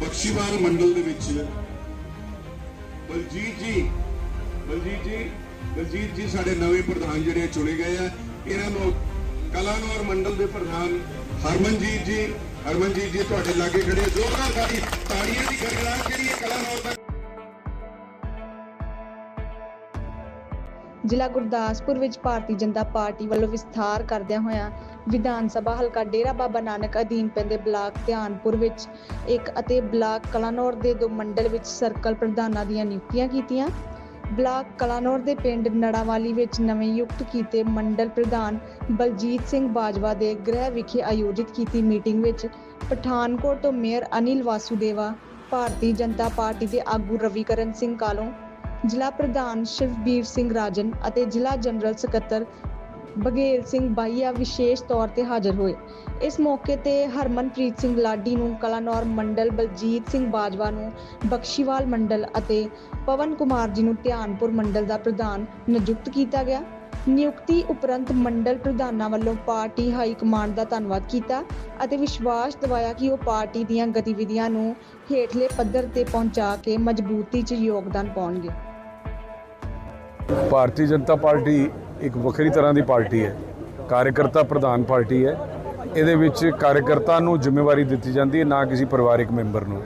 ਬਖਸ਼ੀਵਾਲ ਮੰਡਲ ਦੇ ਵਿੱਚ ਬਲਜੀਤ ਜੀ ਬਲਜੀਤ ਜੀ ਬਲਜੀਤ ਜੀ ਸਾਡੇ ਨਵੇਂ ਪ੍ਰਧਾਨ ਜਿਹੜੇ ਚੁਣੇ ਗਏ ਆ ਇਹਨਾਂ ਨੂੰ ਕਲਾਨੌਰ ਮੰਡਲ ਦੇ ਪ੍ਰਧਾਨ ਹਰਮਨਜੀਤ ਜੀ ਹਰਮਨਜੀਤ ਜੀ ਤੁਹਾਡੇ ਲਾਗੇ ਖੜੇ ਆ। ਜ਼ੋਰਦਾਰ ਤਾੜੀ ਤਾੜੀਆਂ ਦੀ ਗੜਗੜਾਹਟ ਜਿਹੜੀ ਹੈ ਕਲਾਨੌਰ ਦਾ ਜ਼ਿਲ੍ਹਾ ਗੁਰਦਾਸਪੁਰ ਵਿੱਚ ਭਾਰਤੀ ਜਨਤਾ ਪਾਰਟੀ ਵੱਲੋਂ ਵਿਸਥਾਰ ਕਰਦਿਆਂ ਹੋਇਆਂ ਵਿਧਾਨ ਸਭਾ ਹਲਕਾ ਡੇਰਾ ਬਾਬਾ ਨਾਨਕ ਅਧੀਨ ਪੈਂਦੇ ਬਲਾਕ ਧਿਆਨਪੁਰ ਵਿੱਚ ਇੱਕ ਅਤੇ ਬਲਾਕ ਕਲਾਨੌਰ ਦੇ ਦੋ ਮੰਡਲ ਵਿੱਚ ਸਰਕਲ ਪ੍ਰਧਾਨਾਂ ਦੀਆਂ ਨਿਯੁਕਤੀਆਂ ਕੀਤੀਆਂ। ਬਲਾਕ ਕਲਾਨੌਰ ਦੇ ਪਿੰਡ ਨੜਾਵਾਲੀ ਵਿੱਚ ਨਵੇਂ ਯੁਕਤ ਕੀਤੇ ਮੰਡਲ ਪ੍ਰਧਾਨ ਬਲਜੀਤ ਸਿੰਘ ਬਾਜਵਾ ਦੇ ਗ੍ਰਹਿ ਵਿਖੇ ਆਯੋਜਿਤ ਕੀਤੀ ਮੀਟਿੰਗ ਵਿੱਚ ਪਠਾਨਕੋਟ ਤੋਂ ਮੇਅਰ ਅਨਿਲ ਵਾਸੂਦੇਵਾ, ਭਾਰਤੀ ਜਨਤਾ ਪਾਰਟੀ ਦੇ ਆਗੂ ਰਵੀਕਰਨ ਸਿੰਘ ਕਾਲੋਂ ਜ਼ਿਲ੍ਹਾ ਪ੍ਰਧਾਨ ਸ਼ਿਵਬੀਰ ਸਿੰਘ ਰਾਜਨ ਅਤੇ ਜ਼ਿਲ੍ਹਾ ਜਨਰਲ ਸਕੱਤਰ ਬਘੇਲ ਸਿੰਘ ਬਾਈਆ ਵਿਸ਼ੇਸ਼ ਤੌਰ ਤੇ ਹਾਜ਼ਰ ਹੋਏ। ਇਸ ਮੌਕੇ ਤੇ ਹਰਮਨਪ੍ਰੀਤ ਸਿੰਘ ਲਾਡੀ ਨੂੰ ਕਲਾਨੌਰ ਮੰਡਲ, ਬਲਜੀਤ ਸਿੰਘ ਬਾਜਵਾ ਨੂੰ ਬਖਸ਼ੀਵਾਲ ਮੰਡਲ ਅਤੇ ਪਵਨ ਕੁਮਾਰ ਜੀ ਨੂੰ ਧਿਆਨਪੁਰ ਮੰਡਲ ਦਾ ਪ੍ਰਧਾਨ ਨਿਯੁਕਤ ਕੀਤਾ ਗਿਆ। ਨਿਯੁਕਤੀ ਉਪਰੰਤ ਮੰਡਲ ਪ੍ਰਧਾਨਾਂ ਵੱਲੋਂ ਪਾਰਟੀ ਹਾਈ ਕਮਾਂਡ ਦਾ ਧੰਨਵਾਦ ਕੀਤਾ ਅਤੇ ਵਿਸ਼ਵਾਸ ਦਿਵਾਇਆ ਕਿ ਉਹ ਪਾਰਟੀ ਦੀਆਂ ਗਤੀਵਿਧੀਆਂ ਨੂੰ ਹੇਠਲੇ ਪੱਧਰ ਤੇ ਪਹੁੰਚਾ ਕੇ ਮਜ਼ਬੂਤੀ 'ਚ ਯੋਗਦਾਨ ਪਾਉਣਗੇ। ਭਾਰਤੀ ਜਨਤਾ ਪਾਰਟੀ ਇੱਕ ਵੱਖਰੀ ਤਰ੍ਹਾਂ ਦੀ ਪਾਰਟੀ ਹੈ। ਕਾਰਜਕਰਤਾ ਪ੍ਰਧਾਨ ਪਾਰਟੀ ਹੈ। ਇਹਦੇ ਵਿੱਚ ਕਾਰਜਕਰਤਾ ਨੂੰ ਜ਼ਿੰਮੇਵਾਰੀ ਦਿੱਤੀ ਜਾਂਦੀ ਹੈ, ਨਾ ਕਿਸੇ ਪਰਿਵਾਰਿਕ ਮੈਂਬਰ ਨੂੰ।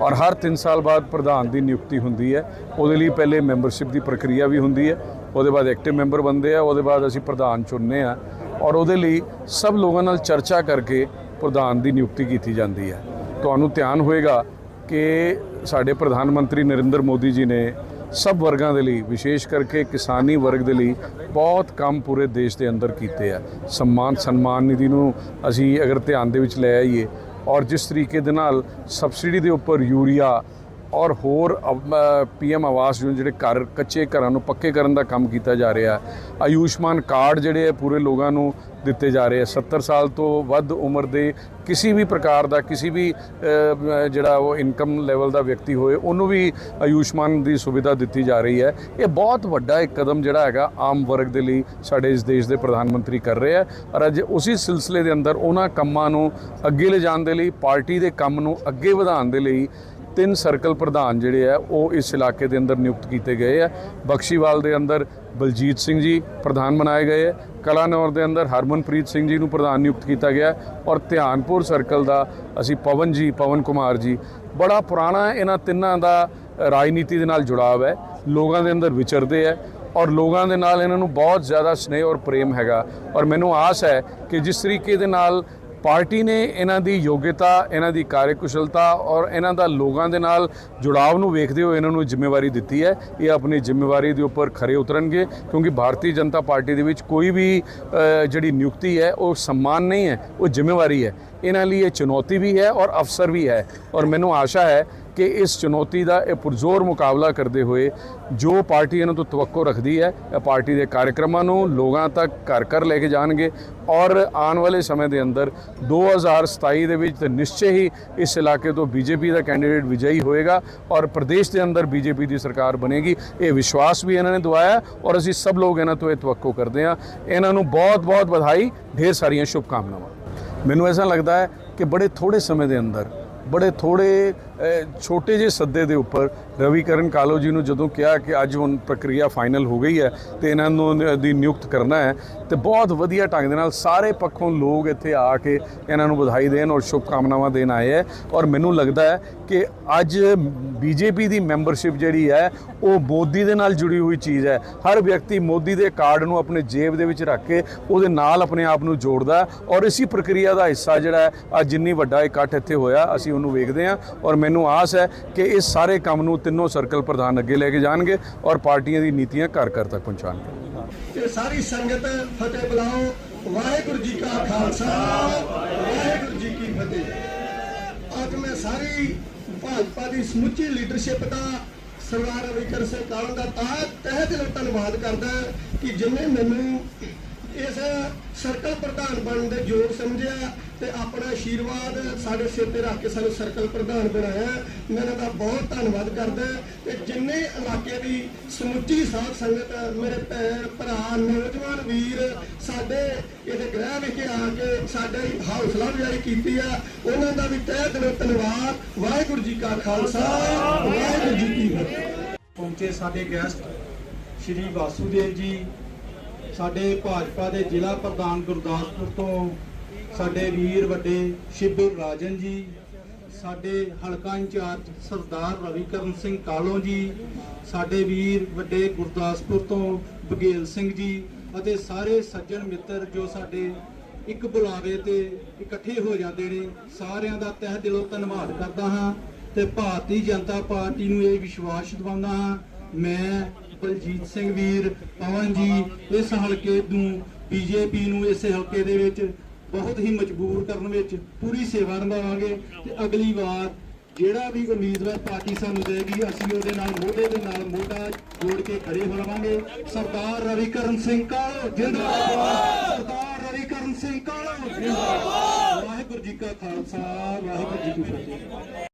ਔਰ ਹਰ 3 ਸਾਲ ਬਾਅਦ ਪ੍ਰਧਾਨ ਦੀ ਨਿਯੁਕਤੀ ਹੁੰਦੀ ਹੈ। ਉਹਦੇ ਲਈ ਪਹਿਲੇ ਮੈਂਬਰਸ਼ਿਪ ਦੀ ਪ੍ਰਕਿਰਿਆ ਵੀ ਹੁੰਦੀ ਹੈ। ਉਹਦੇ ਬਾਅਦ ਐਕਟਿਵ ਮੈਂਬਰ ਬਣਦੇ ਆ, ਉਹਦੇ ਬਾਅਦ ਅਸੀਂ ਪ੍ਰਧਾਨ ਚੁਣਨੇ ਆ। ਔਰ ਉਹਦੇ ਲਈ ਸਭ ਲੋਕਾਂ ਨਾਲ ਚਰਚਾ ਕਰਕੇ ਪ੍ਰਧਾਨ ਦੀ ਨਿਯੁਕਤੀ ਕੀਤੀ ਜਾਂਦੀ ਹੈ। ਤੁਹਾਨੂੰ ਧਿਆਨ ਹੋਏਗਾ ਕਿ ਸਾਡੇ ਪ੍ਰਧਾਨ ਮੰਤਰੀ ਨਰਿੰਦਰ ਮੋਦੀ ਜੀ ਨੇ ਸਭ ਵਰਗਾਂ ਦੇ ਲਈ, ਵਿਸ਼ੇਸ਼ ਕਰਕੇ ਕਿਸਾਨੀ ਵਰਗ ਦੇ ਲਈ ਬਹੁਤ ਕੰਮ ਪੂਰੇ ਦੇਸ਼ ਦੇ ਅੰਦਰ ਕੀਤੇ ਆ। ਸਨਮਾਨ ਸਨਮਾਨ ਨਿਧੀ ਨੂੰ ਅਸੀਂ ਅਗਰ ਧਿਆਨ ਦੇ ਵਿੱਚ ਲੈ ਆਈਏ ਔਰ ਜਿਸ ਤਰੀਕੇ ਦੇ ਨਾਲ ਸਬਸਿਡੀ ਦੇ ਉੱਪਰ ਯੂਰੀਆ ਔਰ ਹੋਰ ਪੀਐਮ ਆਵਾਸ ਯੋਜਨਾ ਜਿਹੜੇ ਘਰ, ਕੱਚੇ ਘਰਾਂ ਨੂੰ ਪੱਕੇ ਕਰਨ ਦਾ ਕੰਮ ਕੀਤਾ ਜਾ ਰਿਹਾ ਹੈ। ਆਯੁਸ਼ਮਾਨ ਕਾਰਡ ਜਿਹੜੇ ਆ ਪੂਰੇ ਲੋਕਾਂ ਨੂੰ ਦਿੱਤੇ ਜਾ ਰਹੇ ਆ 70 ਸਾਲ ਤੋਂ ਵੱਧ ਉਮਰ ਦੇ ਕਿਸੇ ਵੀ ਪ੍ਰਕਾਰ ਦਾ, ਕਿਸੇ ਵੀ ਜਿਹੜਾ ਉਹ ਇਨਕਮ ਲੈਵਲ ਦਾ ਵਿਅਕਤੀ ਹੋਏ, ਉਹਨੂੰ ਵੀ ਆਯੁਸ਼ਮਾਨ ਦੀ ਸੁਵਿਧਾ ਦਿੱਤੀ ਜਾ ਰਹੀ ਹੈ। ਇਹ ਬਹੁਤ ਵੱਡਾ ਇੱਕ ਕਦਮ ਜਿਹੜਾ ਹੈਗਾ ਆਮ ਵਰਗ ਦੇ ਲਈ ਸਾਡੇ ਇਸ ਦੇਸ਼ ਦੇ ਪ੍ਰਧਾਨ ਮੰਤਰੀ ਕਰ ਰਹੇ ਆ ਔਰ ਅੱਜ ਉਸੇ ਸਿਲਸਿਲੇ ਦੇ ਅੰਦਰ ਉਹਨਾਂ ਕੰਮਾਂ ਨੂੰ ਅੱਗੇ ਲਿਜਾਣ ਦੇ ਲਈ, ਪਾਰਟੀ ਦੇ ਕੰਮ ਨੂੰ ਅੱਗੇ ਵਧਾਉਣ ਦੇ ਲਈ ਤਿੰਨ ਸਰਕਲ ਪ੍ਰਧਾਨ ਜਿਹੜੇ ਆ, ਉਹ ਇਸ ਇਲਾਕੇ ਦੇ ਅੰਦਰ ਨਿਯੁਕਤ ਕੀਤੇ ਗਏ ਆ। ਬਖਸ਼ੀਵਾਲ ਦੇ ਅੰਦਰ ਬਲਜੀਤ ਸਿੰਘ ਜੀ ਪ੍ਰਧਾਨ ਬਣਾਏ ਗਏ ਆ। ਕਲਾਨੌਰ ਦੇ ਅੰਦਰ ਹਰਮਨਪ੍ਰੀਤ ਸਿੰਘ ਜੀ ਨੂੰ ਪ੍ਰਧਾਨ ਨਿਯੁਕਤ ਕੀਤਾ ਗਿਆ ਔਰ ਧਿਆਨਪੁਰ ਸਰਕਲ ਦਾ ਅਸੀਂ ਪਵਨ ਜੀ, ਪਵਨ ਕੁਮਾਰ ਜੀ। ਬੜਾ ਪੁਰਾਣਾ ਇਹਨਾਂ ਤਿੰਨਾਂ ਦਾ ਰਾਜਨੀਤੀ ਦੇ ਨਾਲ ਜੁੜਾਵ ਹੈ। ਲੋਕਾਂ ਦੇ ਅੰਦਰ ਵਿਚਰਦੇ ਹੈ ਔਰ ਲੋਕਾਂ ਦੇ ਨਾਲ ਇਹਨਾਂ ਨੂੰ ਬਹੁਤ ਜ਼ਿਆਦਾ ਸਨੇਹ ਔਰ ਪ੍ਰੇਮ ਹੈਗਾ। ਔਰ ਮੈਨੂੰ ਆਸ ਹੈ ਕਿ ਜਿਸ ਤਰੀਕੇ ਦੇ ਨਾਲ ਪਾਰਟੀ ਨੇ ਇਹਨਾਂ ਦੀ ਯੋਗਤਾ, ਇਹਨਾਂ ਦੀ ਕਾਰਜਕੁਸ਼ਲਤਾ ਔਰ ਇਹਨਾਂ ਦਾ ਲੋਕਾਂ ਦੇ ਨਾਲ ਜੁੜਾਵ ਨੂੰ ਵੇਖਦੇ ਹੋਏ ਇਹਨਾਂ ਨੂੰ ਜ਼ਿੰਮੇਵਾਰੀ ਦਿੱਤੀ ਹੈ। ਇਹ ਆਪਣੀ ਜ਼ਿੰਮੇਵਾਰੀ ਦੇ ਉੱਪਰ ਖਰੇ ਉਤਰਨਗੇ ਕਿਉਂਕਿ ਭਾਰਤੀ ਜਨਤਾ ਪਾਰਟੀ ਦੇ ਵਿੱਚ ਕੋਈ ਵੀ ਜਿਹੜੀ ਨਿਯੁਕਤੀ ਹੈ, ਉਹ ਸਨਮਾਨ ਨਹੀਂ ਹੈ, ਉਹ ਜ਼ਿੰਮੇਵਾਰੀ ਹੈ। ਇਹਨਾਂ ਲਈ ਇਹ ਚੁਣੌਤੀ ਵੀ ਹੈ ਔਰ ਅਵਸਰ ਵੀ ਹੈ। ਔਰ ਮੈਨੂੰ ਆਸ਼ਾ ਹੈ ਕਿ ਇਸ ਚੁਣੌਤੀ ਦਾ ਇਹ ਪੁਰਜ਼ੋਰ ਮੁਕਾਬਲਾ ਕਰਦੇ ਹੋਏ ਜੋ ਪਾਰਟੀ ਇਹਨਾਂ ਤੋਂ ਤਵੱਕੋ ਰੱਖਦੀ ਹੈ, ਇਹ ਪਾਰਟੀ ਦੇ ਕਾਰਜਕ੍ਰਮਾਂ ਨੂੰ ਲੋਕਾਂ ਤੱਕ ਘਰ ਘਰ ਲੈ ਕੇ ਜਾਣਗੇ ਔਰ ਆਉਣ ਵਾਲੇ ਸਮੇਂ ਦੇ ਅੰਦਰ 2027 ਦੇ ਵਿੱਚ ਤਾਂ ਨਿਸ਼ਚੈ ਹੀ ਇਸ ਇਲਾਕੇ ਤੋਂ ਬੀਜੇਪੀ ਦਾ ਕੈਂਡੀਡੇਟ ਵਿਜয়ੀ ਹੋਏਗਾ ਔਰ ਪ੍ਰਦੇਸ਼ ਦੇ ਅੰਦਰ ਬੀਜੇਪੀ ਦੀ ਸਰਕਾਰ ਬਣੇਗੀ। ਇਹ ਵਿਸ਼ਵਾਸ ਵੀ ਇਹਨਾਂ ਨੇ ਦਵਾਇਆ ਔਰ ਅਸੀਂ ਸਭ ਲੋਕ ਇਹਨਾਂ ਤੋਂ ਇਹ ਤਵੱਕੋ ਕਰਦੇ ਹਾਂ। ਇਹਨਾਂ ਨੂੰ ਬਹੁਤ ਬਹੁਤ ਵਧਾਈ, ਢੇਰ ਸਾਰੀਆਂ ਸ਼ੁਭਕਾਮਨਾਵਾਂ। ਮੈਨੂੰ ਐਸਾ ਲੱਗਦਾ ਹੈ ਕਿ ਬੜੇ ਥੋੜੇ ਸਮੇਂ ਦੇ ਅੰਦਰ ਬੜੇ ਥੋੜੇ ਛੋਟੇ ਜਿਹੇ ਸੱਦੇ ਦੇ ਉੱਪਰ ਰਵੀਕਰਨ ਕਾਲੋ ਜੀ ਨੂੰ ਜਦੋਂ ਕਿਹਾ ਕਿ ਅੱਜ ਹੁਣ ਪ੍ਰਕਿਰਿਆ ਫਾਈਨਲ ਹੋ ਗਈ ਹੈ ਤੇ ਇਹਨਾਂ ਨੂੰ ਨ- ਦੀ ਨਿਯੁਕਤ ਕਰਨਾ ਹੈ, ਤੇ ਬਹੁਤ ਵਧੀਆ ਢੰਗ ਦੇ ਨਾਲ ਸਾਰੇ ਪੱਖੋਂ ਲੋਕ ਇੱਥੇ ਆ ਕੇ ਇਹਨਾਂ ਨੂੰ ਵਧਾਈ ਦੇਣ ਔਰ ਸ਼ੁਭਕਾਮਨਾਵਾਂ ਦੇਣ ਆਏ ਹੈ। ਔਰ ਮੈਨੂੰ ਲੱਗਦਾ ਹੈ ਕਿ ਅੱਜ ਬੀਜੇਪੀ ਦੀ ਮੈਂਬਰਸ਼ਿਪ ਜਿਹੜੀ ਹੈ, ਉਹ ਮੋਦੀ ਦੇ ਨਾਲ ਜੁੜੀ ਹੋਈ ਚੀਜ਼ ਹੈ। ਹਰ ਵਿਅਕਤੀ ਮੋਦੀ ਦੇ ਕਾਰਡ ਨੂੰ ਆਪਣੇ ਜੇਬ ਦੇ ਵਿੱਚ ਰੱਖ ਕੇ ਉਹਦੇ ਨਾਲ ਆਪਣੇ ਆਪ ਨੂੰ ਜੋੜਦਾ ਔਰ ਇਸੇ ਪ੍ਰਕਿਰਿਆ ਦਾ ਹਿੱਸਾ ਜਿਹੜਾ ਹੈ, ਅੱਜ ਜਿੰਨੀ ਵੱਡਾ ਇਕੱਠ ਇੱਥੇ ਹੋਇਆ, ਅਸੀਂ ਉਹਨੂੰ ਵੇਖਦੇ ਹਾਂ ਔਰ ਮੈਨੂੰ ਆਸ ਹੈ ਕਿ ਇਸ ਸਾਰੇ ਕੰਮ ਨੂੰ ਤਿੰਨੋਂ ਸਰਕਲ ਪ੍ਰਧਾਨ ਅੱਗੇ ਲੈ ਕੇ ਜਾਣਗੇ ਔਰ ਪਾਰਟੀਆਂ ਦੀ ਨੀਤੀਆਂ ਘਰ ਘਰ ਤੱਕ ਪਹੁੰਚਾਉਣਗੇ। ਤੇ ਸਾਰੀ ਸੰਗਤ ਫਤਿਹ ਬੁਲਾਓ। ਵਾਹਿਗੁਰੂ ਜੀ ਕਾ ਖਾਲਸਾ, ਵਾਹਿਗੁਰੂ ਜੀ ਕੀ ਫਤਿਹ। ਅੱਜ ਮੈਂ ਸਾਰੀ ਭਾਜਪਾ ਦੀ ਸਮੁੱਚੀ ਲੀਡਰਸ਼ਿਪ ਦਾ ਸਰਦਾਰ ਰਵਿਕਰ ਸਿੰਘ ਕਾਲਨ ਦਾ ਤਹਿ ਤਹਿ ਦਿਲੋਂ ਧੰਨਵਾਦ ਕਰਦਾ ਕਿ ਜਿਨੇ ਮੈਨੂੰ ਇਸ ਸਰਕਲ ਪ੍ਰਧਾਨ ਬਣਨ ਦੇ ਯੋਗ ਸਮਝਿਆ ਤੇ ਆਪਣਾ ਆਸ਼ੀਰਵਾਦ ਸਾਡੇ ਸਿਰ ਤੇ ਰੱਖ ਕੇ ਸਾਨੂੰ ਸਰਕਲ ਪ੍ਰਧਾਨ ਬਣਾਇਆ। ਮੈਂ ਇਹਨਾਂ ਦਾ ਬਹੁਤ ਧੰਨਵਾਦ ਕਰਦਾ। ਤੇ ਜਿੰਨੇ ਇਲਾਕੇ ਦੀ ਸਮੁੱਚੀ ਸਾਧ ਸੰਗਤ, ਮੇਰੇ ਭੈਣ, ਭਰਾ, ਨੌਜਵਾਨ ਵੀਰ, ਸਾਡੇ ਇਹਦੇ ਗ੍ਰਹਿ ਵਿਖੇ ਆ ਕੇ ਸਾਡੇ ਹੌਸਲਾ ਅਫਜ਼ਾਈ ਕੀਤੀ ਆ। ਉਹਨਾਂ ਦਾ ਵੀ ਤਹਿ ਦਿਲੋਂ ਧੰਨਵਾਦ। ਵਾਹਿਗੁਰੂ ਜੀ ਕਾ ਖਾਲਸਾ। ਵਾਹਿਗੁਰੂ ਜੀ ਕੀ ਫਤਿਹ। ਪਹੁੰਚੇ ਸਾਡੇ ਗੈਸਟ ਸ਼੍ਰੀ ਵਾਸੂਦੇਵ ਜੀ ਸਾਡੇ ਭਾਜਪਾ ਦੇ ਜ਼ਿਲ੍ਹਾ ਪ੍ਰਧਾਨ ਗੁਰਦਾਸਪੁਰ ਤੋਂ ਸਾਡੇ ਵੀਰ ਵੱਡੇ ਸ਼ਿਵਰ ਰਾਜਨ ਜੀ, ਸਾਡੇ ਹਲਕਾ ਇੰਚਾਰਜ ਸਰਦਾਰ ਰਵੀਕਰਨ ਸਿੰਘ ਕਾਲੋ ਜੀ, ਸਾਡੇ ਵੀਰ ਵੱਡੇ ਗੁਰਦਾਸਪੁਰ ਤੋਂ ਬਗੇਲ ਸਿੰਘ ਜੀ ਅਤੇ ਸਾਰੇ ਸੱਜਣ ਮਿੱਤਰ ਜੋ ਸਾਡੇ ਇੱਕ ਬੁਲਾਵੇ ਤੇ ਇਕੱਠੇ ਹੋ ਜਾਂਦੇ ਨੇ, ਸਾਰਿਆਂ ਦਾ ਤਹਿ ਦਿਲੋਂ ਧੰਨਵਾਦ ਕਰਦਾ ਹਾਂ ਤੇ ਭਾਰਤੀ ਜਨਤਾ ਪਾਰਟੀ ਨੂੰ ਇਹ ਵਿਸ਼ਵਾਸ ਦਿਵਾਉਂਦਾ ਹਾਂ, ਮੈਂ ਬਲਜੀਤ ਸਿੰਘ ਵੀਰ, ਪਵਨ ਜੀ, ਇਸ ਹਲਕੇ ਨੂੰ, ਬੀਜੇਪੀ ਨੂੰ ਇਸ ਹਲਕੇ ਦੇ ਵਿੱਚ ਬਹੁਤ ਹੀ ਮਜਬੂਰ ਕਰਨ ਵਿੱਚ ਪੂਰੀ ਸੇਵਾ ਨਿਭਾਵਾਂਗੇ ਤੇ ਅਗਲੀ ਵਾਰ ਜਿਹੜਾ ਵੀ ਉਮੀਦਵਾਰ ਪਾਰਟੀ ਸਾਨੂੰ ਦੇਗੀ ਅਸੀਂ ਉਹਦੇ ਨਾਲ ਮੋਢੇ ਦੇ ਨਾਲ ਮੋਢਾ ਜੋੜ ਕੇ ਖੜੇ ਹੋਵਾਂਗੇ। ਸਰਦਾਰ ਰਵੀਕਰਨ ਸਿੰਘ ਕਾਲੋ, ਜਿੰਦਾਬਾਦ! ਸਰਦਾਰ ਰਵੀਕਰਨ ਸਿੰਘ ਕਾਲੋ, ਜਿੰਦਾਬਾਦ! ਵਾਹਿਗੁਰੂ ਜੀ ਕਾ ਖਾਲਸਾ, ਵਾਹਿਗੁਰੂ ਜੀ ਕੀ ਫਤਿਹ।